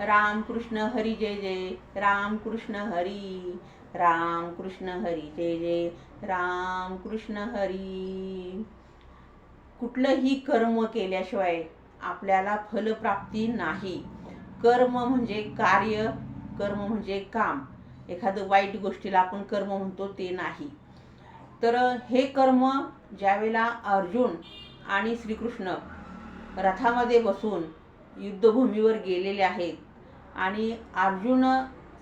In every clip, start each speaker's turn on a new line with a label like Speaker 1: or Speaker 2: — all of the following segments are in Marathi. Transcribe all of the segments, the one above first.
Speaker 1: राम कृष्ण हरी जय जय राम कृष्ण हरी राम कृष्ण हरी जय जय राम कृष्ण हरी. कुठलंही कर्म केल्याशिवाय आपल्याला फलप्राप्ती नाही. कर्म म्हणजे कार्य कर्म म्हणजे काम. एखादं वाईट गोष्टीला आपण कर्म म्हणतो ते नाही. तर हे कर्म ज्यावेळेला अर्जुन आणि श्रीकृष्ण रथामध्ये बसून युद्धभूमीवर गेलेले आहेत आणि अर्जुन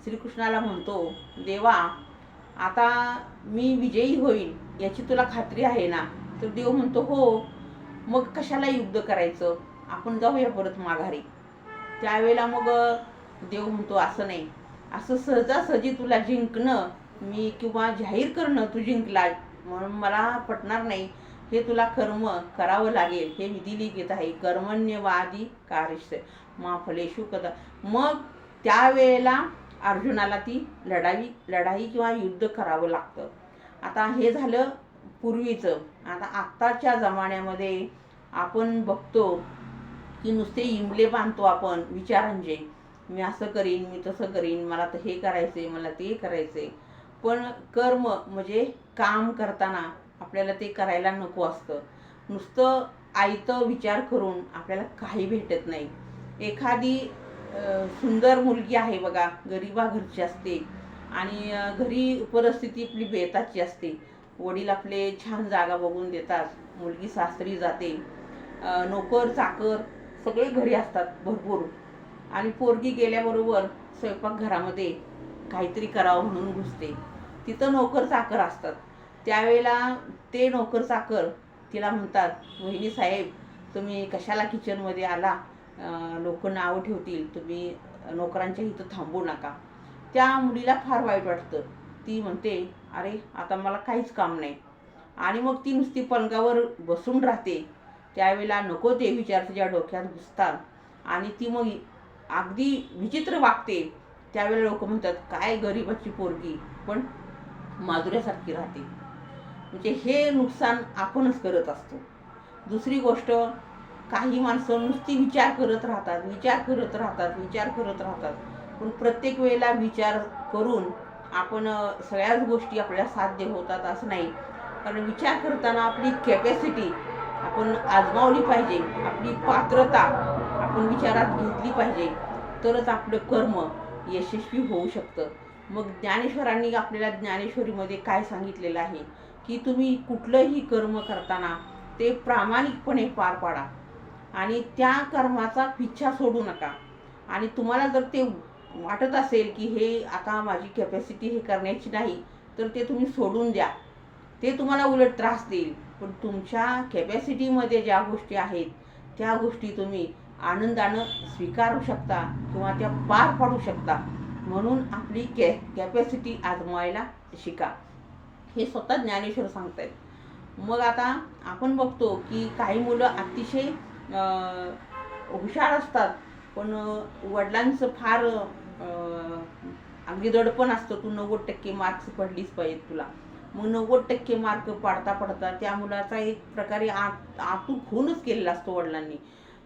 Speaker 1: श्रीकृष्णाला म्हणतो देवा आता मी विजयी होईन याची तुला खात्री आहे ना? तर देव म्हणतो हो. मग कशाला युद्ध करायचं? आपण जाऊया परत माघारी. त्यावेळेला मग देव म्हणतो असं नाही. असं सहजासहजी तुला जिंकणं मी किंवा जाहीर करणं तू जिंकला म्हणून मला पटणार नाही. हे तुला कर्म करावं लागेल. हे विधी घेत आहे. कर्मण्यवादी कार्य मा फलेशू कदा मग त्यावेळेला अर्जुनाला ती लढाई लढाई किंवा युद्ध करावं लागतं. आता हे झालं पूर्वीचं. आता आत्ताच्या जमान्यामध्ये आपण बघतो की नुसते इमले बांधतो आपण विचारांचे. मी असं करीन मी तसं करीन मला तर हे करायचंय मला ते करायचंय. पण कर्म म्हणजे काम करताना आपल्याला ते करायला नको असतं. नुसतं आईतं विचार करून आपल्याला काही भेटत नाही. एखादी सुंदर मुलगी आहे बघा गरिबाघरची असते आणि घरी परिस्थिती आपली बेताची असते. वडील आपले छान जागा बघून देतात मुलगी सासरी जाते. नोकर चाकर सगळे घरी असतात भरपूर. आणि पोरगी गेल्याबरोबर स्वयंपाकघरामध्ये काहीतरी करावं म्हणून घुसते. तिथं नोकर चाकर असतात. त्यावेळेला ते नोकर चाकर तिला म्हणतात वहिनी साहेब तुम्ही कशाला किचनमध्ये आला? लोक नावं ठेवतील. तुम्ही नोकरांच्या इथं थांबू नका. त्या मुलीला फार वाईट वाटतं. ती म्हणते अरे आता मला काहीच काम नाही. आणि मग ती नुसती पलंगावर बसून राहते. त्यावेळेला नको ते विचार तिच्या डोक्यात घुसतात. आणि ती मग अगदी विचित्र वागते. त्यावेळेला लोक म्हणतात काय गरिबाची पोरगी. पण माधुऱ्यासारखी राहते. म्हणजे हे नुकसान आपणच करत असतो. दुसरी गोष्ट काही माणसं नुसती विचार करत राहतात विचार करत राहतात विचार करत राहतात. पण प्रत्येक वेळेला विचार करून आपण सगळ्याच गोष्टी आपल्याला साध्य होतात असं नाही. कारण विचार करताना आपली कॅपॅसिटी आपण आजमावली पाहिजे आपली पात्रता आपण विचारात घेतली पाहिजे. तरच आपलं कर्म यशस्वी होऊ शकतं. मग ज्ञानेश्वरांनी आपल्याला ज्ञानेश्वरीमध्ये काय सांगितलेलं आहे? की तुम्ही कुठलंही कर्म करताना ते प्रामाणिकपणे पार पाडा. आणि त्या कर्माचा पिच्छा सोडू नका. आणि तुम्हाला जर ते वाटत असेल की हे आता माझी कॅपॅसिटी हे करण्याची नाही तर ते तुम्ही सोडून द्या. ते तुम्हाला उलट त्रास देईल. पण तुमच्या कॅपॅसिटीमध्ये ज्या गोष्टी आहेत त्या गोष्टी तुम्ही आनंदानं स्वीकारू शकता किंवा त्या पार पाडू शकता. म्हणून आपली कॅ कॅपॅसिटी आजमायला शिका. हे स्वतः ज्ञानेश्वर सांगतायत. मग आता आपण बघतो की काही मुलं अतिशय हुशार असतात पण वडिलांचं फार अगदी दडपण असतं तू नव्वद टक्के मार्क्स पडलीच पाहिजेत तुला. मग नव्वद टक्के मार्क पाडता पडता त्या मुलाचा एक प्रकारे आत आतून खूनच केलेला असतो वडिलांनी.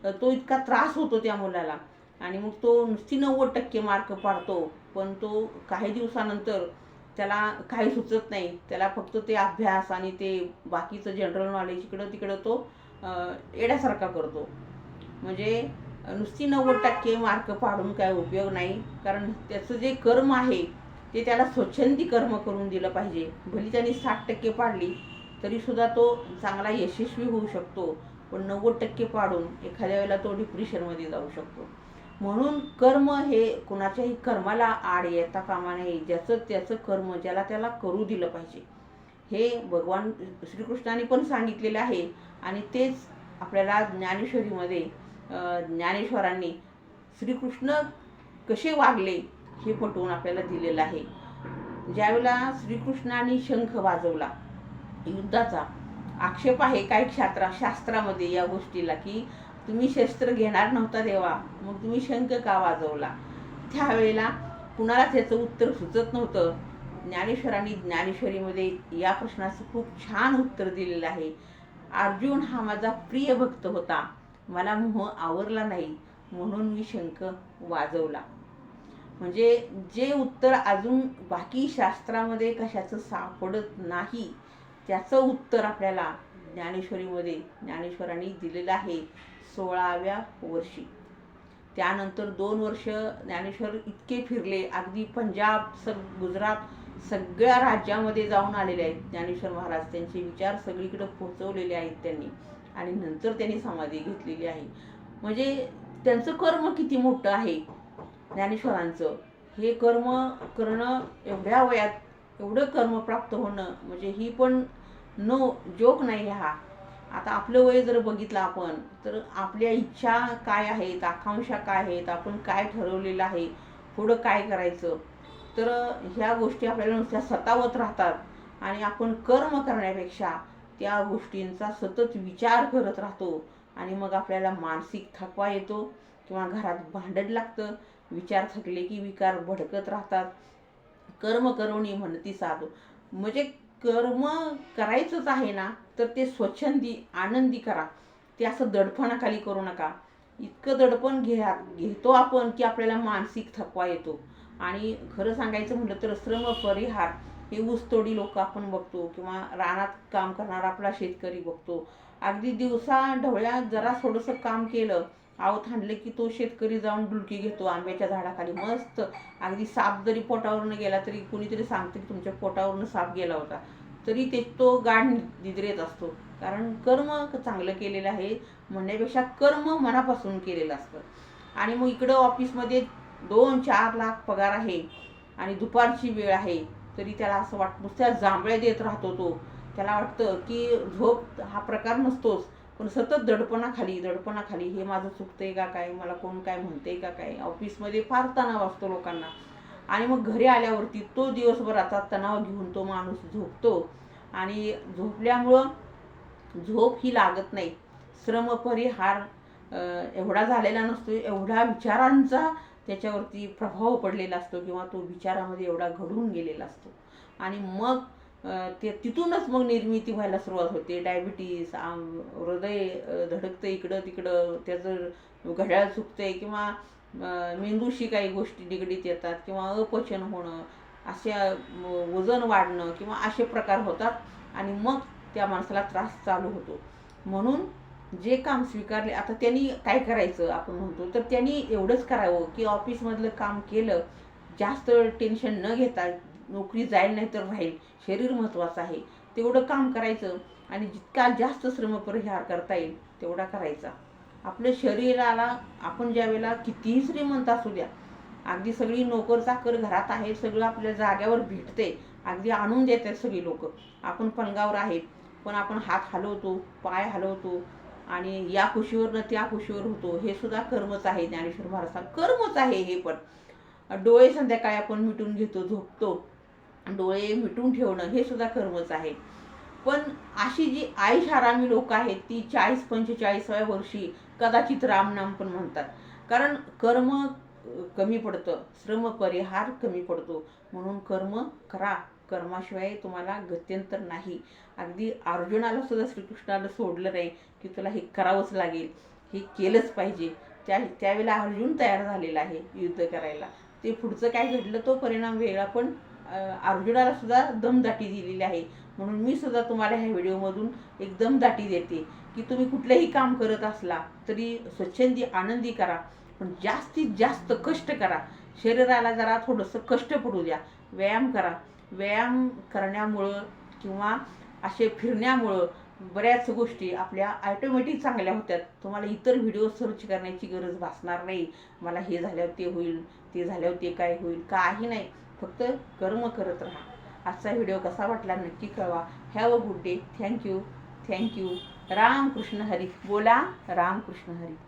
Speaker 1: तर तो इतका त्रास होतो त्या मुलाला. आणि मग तो नुसती नव्वद टक्के मार्क पाडतो पण तो काही दिवसानंतर त्याला काही सुचत नाही. त्याला फक्त ते अभ्यास आणि ते बाकीचं जनरल नॉलेज इकडं तिकडं तो येड्यासारखा करतो. म्हणजे नुसती नव्वद टक्के मार्क पाडून काय उपयोग नाही. कारण त्याचं जे कर्म आहे ते त्याला स्वच्छंदी कर्म करून दिलं पाहिजे. भली त्याने साठ टक्के पाडली तरीसुद्धा तो चांगला यशस्वी होऊ शकतो. पण नव्वद टक्के पाडून एखाद्या वेळेला तो डिप्रेशनमध्ये जाऊ शकतो. म्हणून कर्म हे कुणाच्याही कर्माला आड येता कामा नये. ज्याचं त्याचं कर्म ज्याला त्याला करू दिलं पाहिजे. हे भगवान श्रीकृष्णाने पण सांगितलेलं आहे. आणि तेच आपल्याला ज्ञानेश्वरीमध्ये ज्ञानेश्वरांनी श्रीकृष्ण कसे वागले हे पटवून आपल्याला दिलेलं आहे. ज्यावेळेला श्रीकृष्णाने शंख वाजवला युद्धाचा आक्षेप आहे काही शास्त्रा शास्त्रामध्ये या गोष्टीला की तुम्ही शस्त्र घेणार नव्हता देवा मग तुम्ही शंख का वाजवला? त्यावेळेला कुणालाच याचं उत्तर सुचत नव्हतं. ज्ञानेश्वरांनी ज्ञानेश्वरीमध्ये या प्रश्नाचं खूप छान उत्तर दिलेलं आहे. अर्जुन हा माझा प्रिय भक्त होता. मला मोह आवरला नाही म्हणून मी शंख वाजवला. म्हणजे जे उत्तर अजून बाकी शास्त्रामध्ये कशाचं सापडत नाही त्याचं उत्तर आपल्याला ज्ञानेश्वरीमध्ये ज्ञानेश्वरांनी दिलेलं आहे. सोळाव्या वर्षी. त्यानंतर दोन वर्ष ज्ञानेश्वर इतके फिरले. अगदी पंजाब सग गुजरात सगळ्या राज्यामध्ये जाऊन आलेले आहेत ज्ञानेश्वर महाराज. त्यांचे विचार सगळीकडे पोहोचवलेले आहेत त्यांनी आणि नंतर त्यांनी समाधी घेतलेली आहे. म्हणजे त्यांचं कर्म किती मोठं आहे ज्ञानेश्वरांचं. हे कर्म करणं एवढ्या वयात एवढं कर्म प्राप्त होणं म्हणजे ही पण नो जोक नाही हा. आता आपलं वय जर बघितलं आपण तर आपल्या इच्छा काय आहेत आकांक्षा काय आहेत आपण काय ठरवलेलं आहे पुढं काय करायचं? तर ह्या गोष्टी आपल्याला नुसत्या सतावत राहतात. आणि आपण कर्म करण्यापेक्षा त्या गोष्टींचा सतत विचार करत राहतो. आणि मग आपल्याला मानसिक थकवा येतो किंवा घरात भांडण लागतं. विचार थकले की विकार भडकत राहतात. कर्म करवणी म्हणती साधू. म्हणजे कर्म करायचंच आहे ना तर ते स्वच्छंदी आनंदी करा. ते असं दडपणाखाली करू नका. इतकं दडपण घ्या घेतो आपण की आपल्याला मानसिक थकवा येतो. आणि खरं सांगायचं म्हटलं तर श्रम परिहार हे ऊसतोडी लोक आपण बघतो किंवा रानात काम करणारा आपला शेतकरी बघतो. अगदी दिवसा ढवळ्या जरा थोडंसं काम केलं आव थांबले की तो शेतकरी जाऊन डुलकी घेतो आंब्याच्या झाडाखाली. मस्त. अगदी साप जरी पोटावरनं गेला तरी कुणीतरी सांगते की तुमच्या पोटावरनं साप गेला होता. तरी ते तो गाढ निद्रेत असतो. कारण कर्म चांगलं केलेलं आहे म्हणण्यापेक्षा कर्म मनापासून केलेलं असतं. आणि मग इकडं ऑफिसमध्ये दोन चार लाख पगार आहे आणि दुपारची वेळ आहे तरी त्याला असं वाट नुसत्या जांभळ्या देत राहतो तो. त्याला वाटतं की झोप हा प्रकार नसतोच पण सतत दडपणाखाली दडपणाखाली हे माझं चुकतंय का काय मला कोण काय म्हणतंय का काय? ऑफिसमध्ये फार तणाव असतो लोकांना. आणि मग घरी आल्यावरती तो दिवसभराचा तणाव घेऊन तो माणूस झोपतो. आणि झोपल्यामुळं झोप ही लागत नाही. श्रम परिहार एवढा झालेला नसतो. एवढा विचारांचा त्याच्यावरती प्रभाव पडलेला असतो किंवा तो विचारामध्ये एवढा घडून गेलेला असतो. आणि मग ते तिथूनच मग निर्मिती व्हायला सुरुवात होते. डायबिटीस हृदय धडकतं इकडं तिकडं त्याचं घड्याळ चुकतंय किंवा मेंदूशी काही गोष्टी निगडीत येतात किंवा अपचन होणं अशा वजन वाढणं किंवा असे प्रकार होतात आणि मग त्या माणसाला त्रास चालू होतो. म्हणून जे काम स्वीकारले आता त्यांनी काय करायचं आपण म्हणतो तर त्यांनी एवढंच करावं की ऑफिसमधलं काम केलं जास्त टेन्शन न घेता नोकरी जाईल नाही तर राहील शरीर महत्त्वाचं आहे तेवढं काम करायचं आणि जितका जास्त श्रमपरिहार करता येईल तेवढा करायचा. आपल्या शरीराला आपण ज्या वेळेला कितीही श्रीमंत असू द्या अगदी सगळी नोकर चाकर घरात आहे सगळं आपल्या जाग्यावर भेटते अगदी आणून देतात सगळी लोक. आपण पणगावर आहेत पण आपण हात हलवतो पाय हलवतो आणि या खुशीवरनं त्या खुशीवर होतो. हे सुद्धा कर्मच आहे ज्ञानेश्वर महाराज कर्मच आहे हे पण. डोळे संध्याकाळी आपण मिटून घेतो झोपतो. डोळे मिटून ठेवणं हे सुद्धा कर्मच आहे. पण अशी जी आईश आरामी लोक आहेत ती चाळीस पंचेचाळीसाव्या वर्षी कदाचित रामनाम पण म्हणतात. कारण कर्म कमी पडतं श्रम परिहार कमी पडतो. म्हणून कर्म करा. कर्माशिवाय तुम्हाला गत्यंतर नाही. अगदी अर्जुनाला सुद्धा श्रीकृष्णाला सोडलं नाही की तुला हे करावंच लागेल. हे केलंच पाहिजे. त्या त्यावेळेला अर्जुन तयार झालेला आहे युद्ध करायला. ते पुढचं काय घडलं तो परिणाम वेगळा पण अर्जुनाला सुद्धा दमदाटी दिलेली आहे. म्हणून मी सुद्धा तुम्हाला ह्या व्हिडिओमधून एकदम दाटी देते की तुम्ही कुठलंही काम करत असला तरी स्वच्छंदी आनंदी करा पण जास्तीत जास्त कष्ट करा. शरीराला जरा थोडंसं कष्ट पडू द्या. व्यायाम करा. व्यायाम करण्यामुळं किंवा असे फिरण्यामुळं बऱ्याच गोष्टी आपल्या ॲटोमॅटिक चांगल्या होत्यात. तुम्हाला इतर व्हिडिओ सर्च करण्याची गरज भासणार नाही. मला हे झाल्यावर ते होईल ते झाल्यावर ते काय होईल काही नाही. फक्त कर्म करत राहा. आजचा व्हिडिओ कसा वाटला नक्की कळवा. Have a good day thank you thank you Ram Krishna Hari. बोला राम कृष्ण हरी.